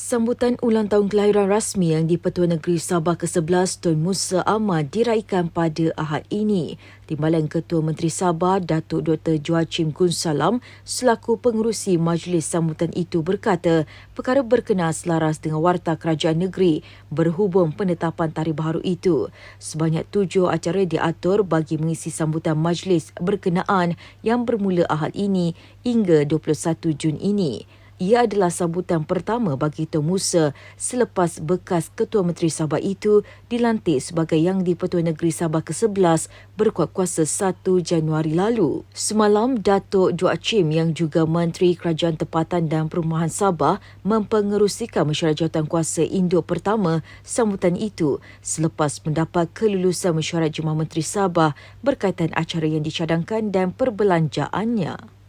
Sambutan ulang tahun kelahiran rasmi yang di-Pertua Negeri Sabah ke-11 Tun Musa Ahmad diraikan pada Ahad ini. Timbalan Ketua Menteri Sabah Datuk Dr. Joachim Kun Salam selaku pengurusi majlis sambutan itu berkata perkara berkenaan selaras dengan Warta Kerajaan Negeri berhubung penetapan tarikh baharu itu. Sebanyak tujuh acara diatur bagi mengisi sambutan majlis berkenaan yang bermula Ahad ini hingga 21 Jun ini ia adalah sambutan pertama bagi Tun Musa selepas bekas Ketua Menteri Sabah itu dilantik sebagai Yang di-Pertua Negeri Sabah ke-11 berkuat kuasa 1 Januari lalu. Semalam, Datuk Joachim yang juga Menteri Kerajaan Tempatan dan Perumahan Sabah mempengerusikan mesyuarat jawatan kuasa induk pertama sambutan itu selepas mendapat kelulusan mesyuarat Jemaah Menteri Sabah berkaitan acara yang dicadangkan dan perbelanjaannya.